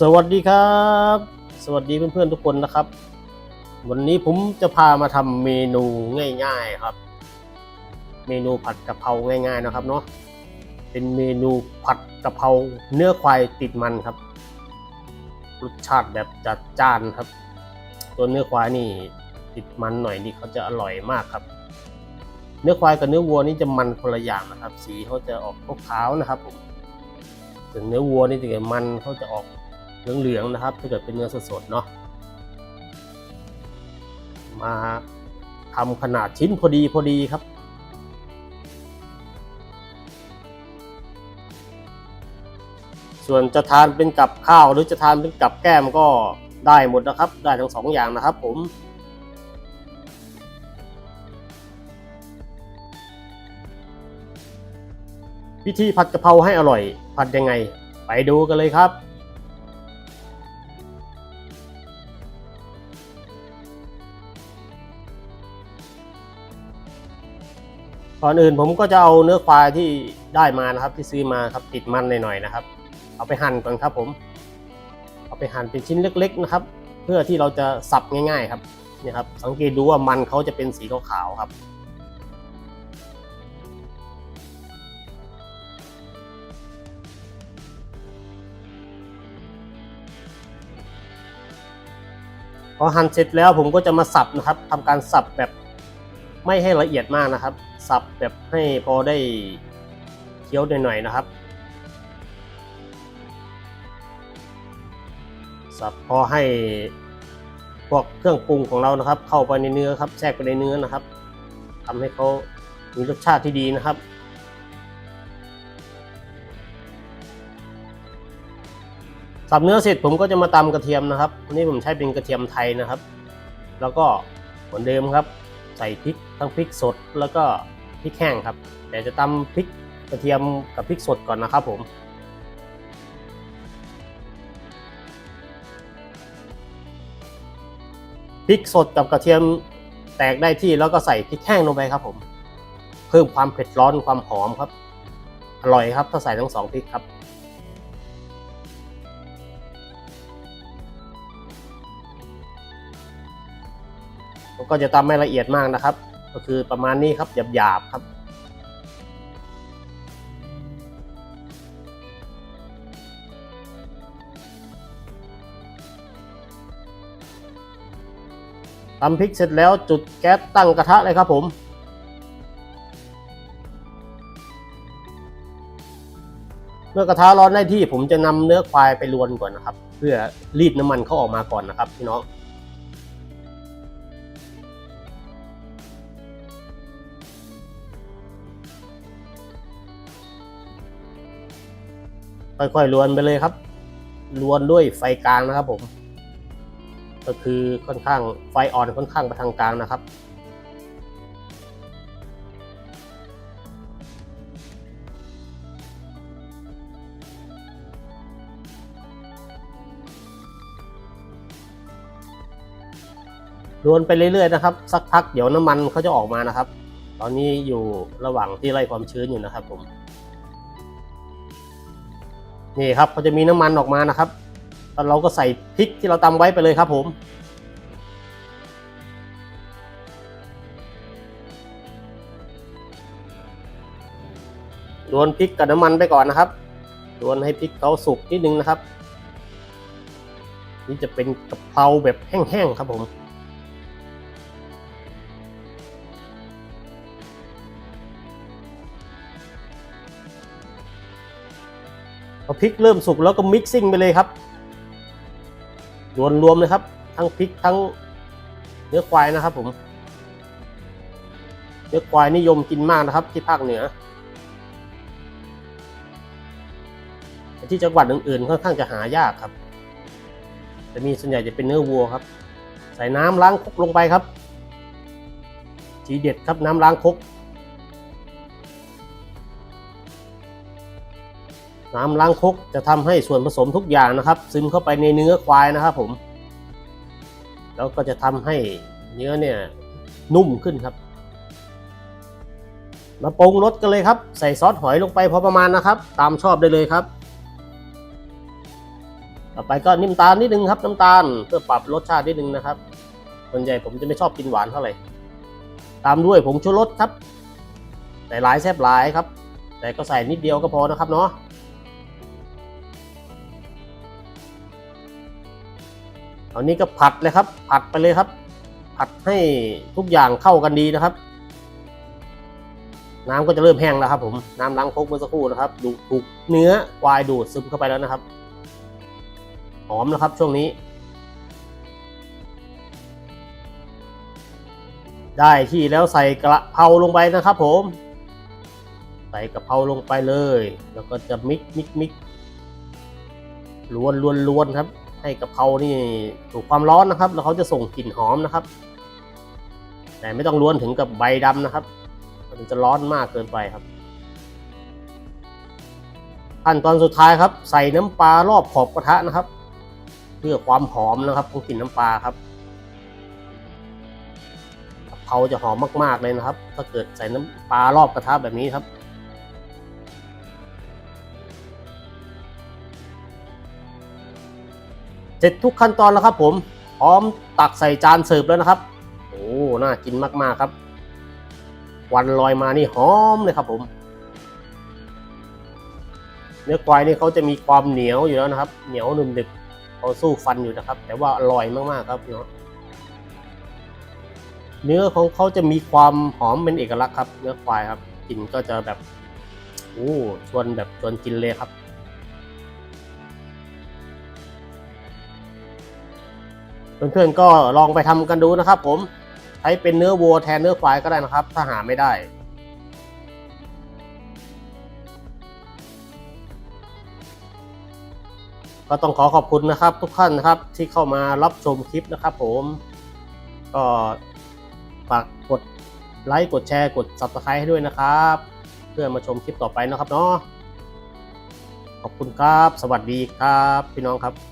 สวัสดีครับ สวัสดีเพื่อนๆทุกคนนะครับ วันนี้ผมจะพามาทำเมนูง่ายๆครับ เมนูผัดกะเพราง่าย ๆนะครับเนาะเป็นเมนูผัดกะเพราเนื้อควายติดมันครับรสชาติแบบจัดจ้านครับ ตัวเนื้อควายนี่ติดมันหน่อยนี่เขาจะอร่อยมากครับ เนื้อควายกับเนื้อวัวนี่จะมันคนละอย่างนะครับ สีเขาจะออกขาวๆนะครับผมส่วนเนื้อวัวนี่จะมันเขาจะออก เหลืองๆนะครับ ถ้าเกิดเป็นเนื้อสดๆเนาะมาทำขนาดชิ้นพอดีพอดีครับ ส่วนจะทานเป็นกับข้าวหรือจะทานเป็นกับแก้มก็ได้หมดนะครับ ได้ทั้งสองอย่างนะครับผมวิธีผัดกะเพราให้อร่อย ผัดยังไง ไปดูกันเลยครับ ก่อนอื่นผมก็จะเอาเนื้อควายที่ได้มานะครับ ที่ซื้อมาครับติดมันหน่อยๆนะครับ เอาไปหั่นก่อนครับผม เอาไปหั่นเป็นชิ้นเล็ก ๆนะครับ เพื่อที่เราจะสับง่ายๆครับนี่ครับ สังเกตดูว่ามันเขาจะเป็นสีขาวๆครับพอหั่นเสร็จแล้วผมก็จะมาสับนะครับทำการสับแบบไม่ให้ละเอียดมากนะครับ สับแบบให้พอได้เคี้ยวหน่อยๆนะครับ สับพอให้พวกเครื่องปรุงของเรานะครับ เข้าไปในเนื้อครับแทรกไปในเนื้อนะครับทำให้เขามีรสชาติที่ดีนะครับสับเนื้อเสร็จผมก็จะมาตำกระเทียมนะครับอันนี้ผมใช้เป็นกระเทียมไทยนะครับ แล้วก็เหมือนเดิมครับ ใส่พริกทั้งพริกสดแล้วก็พริกแห้งครับ แต่จะตำพริกกระเทียมกับพริกสดก่อนนะครับผมพริกสดกับกระเทียมแตกได้ที่แล้วก็ใส่พริกแห้งลงไปครับผม เพิ่มความเผ็ดร้อนความหอมครับ อร่อยครับถ้าใส่ทั้งสองพริกครับ ผมก็จะตำไม่ละเอียดมากนะครับ ก็คือประมาณนี้ครับหยาบๆครับตำพริกเสร็จแล้วจุดแก๊สตั้งกระทะเลยครับผม เมื่อกระทะร้อนได้ที่ผมจะนำเนื้อควายไปลวนก่อนนะครับ เพื่อรีดน้ำมันเขาออกมาก่อนนะครับพี่น้อง ค่อยๆลวนไปเลยครับลวนด้วยไฟกลางนะครับผม ก็คือค่อนข้างไฟอ่อนค่อนข้างไปทางกลางนะครับ ลวนไปเรื่อยๆนะครับ สักพักเดี๋ยวน้ำมันเขาจะออกมานะครับ ตอนนี้อยู่ระหว่างที่ไล่ความชื้นอยู่นะครับผม นี่ครับเขาจะมีน้ำมันออกมานะครับแล้วเราก็ใส่พริกที่เราตำไว้ไปเลยครับผมรวนพริกกับน้ำมันไปก่อนนะครับรวนให้พริกเขาสุกนิดนึงนะครับ นี่จะเป็นกะเพราแบบแห้งๆครับผม อพริกเริ่มสุกแล้วก็มิกซิ่งไปเลยครับรวนรวมเลยครับ ทั้งพริกทั้งเนื้อควายนะครับผมเนื้อควายนิยมกินมากนะครับ ที่ภาคเหนือแต่ที่จังหวัดอื่นๆค่อนข้างจะหายากครับ จะมีส่วนใหญ่จะเป็นเนื้อวัวครับ ใส่น้ำล้างคกลงไปครับ ทีเด็ดครับน้ำล้างคก น้ำล้างคกจะทำให้ส่วนผสมทุกอย่างนะครับ ซึมเข้าไปในเนื้อควายนะครับผม แล้วก็จะทำให้เนื้อเนี่ยนุ่มขึ้นครับมาปรุงรสกันเลยครับ ใส่ซอสหอยลงไปพอประมาณนะครับ ตามชอบได้เลยครับ ต่อไปก็น้ำตาลนิดนึงครับ น้ำตาลเพื่อปรับรสชาตินิดนึงนะครับส่วนใหญ่ผมจะไม่ชอบกินหวานเท่าไหร่ตามด้วยผงชูรสครับใส่หลายแซ่บหลายครับ แต่ก็ใส่นิดเดียวก็พอนะครับเนาะ เอานี้ก็ผัดเลยครับ ผัดไปเลยครับ ผัดให้ทุกอย่างเข้ากันดีนะครับ น้ำก็จะเริ่มแห้งแล้วครับ ผมน้ำล้างคกเมื่อสักครู่นะครับ ดูถูกเนื้อควายดูดซึมเข้าไปแล้วนะครับหอมนะครับ ช่วงนี้ ได้ที่แล้วใส่กระเพราลงไปนะครับ ผม ใส่กระเพราลงไปเลย แล้วก็จะมิกมิกมิกล้วนล้วนล้วนครับ ให้กะเพรานี่ถูกความร้อนนะครับ แล้วเขาจะส่งกลิ่นหอมนะครับ แต่ไม่ต้องล้วนถึงกับใบดำนะครับมันจะร้อนมากเกินไปครับขั้นตอนสุดท้ายครับ ใส่น้ำปลารอบขอบกระทะนะครับ เพื่อความหอมนะครับของกลิ่นน้ำปลาครับกะเพราจะหอมมากๆเลยนะครับ ถ้าเกิดใส่น้ำปลารอบกระทะแบบนี้ครับ เสร็จทุกขั้นตอนแล้วครับผมพร้อมตักใส่จานเสิร์ฟแล้วนะครับ โอ้น่ากินมากๆครับ วันลอยมานี่หอมเลยครับผม เนื้อควายนี่เขาจะมีความเหนียวอยู่แล้วนะครับ เหนียวหนึบหนึบเขาสู้ฟันอยู่นะครับ แต่ว่าอร่อยมากๆครับเนาะเนื้อของเขาจะมีความหอมเป็นเอกลักษณ์ครับ เนื้อควายครับกลิ่นก็จะแบบโอ้ชวนแบบชวนกินเลยครับ เพื่อนๆก็ลองไปทำกันดูนะครับ ผมใช้เป็นเนื้อวัวแทนเนื้อควายก็ได้นะครับ ถ้าหาไม่ได้ก็ต้องขอขอบคุณนะครับทุกท่านนะครับที่เข้ามารับชมคลิปนะครับ ผมก็ฝากกดไลค์กดแชร์กด subscribe ให้ด้วยนะครับ เพื่อมาชมคลิปต่อไปนะครับเนาะขอบคุณครับ สวัสดีครับ พี่น้องครับ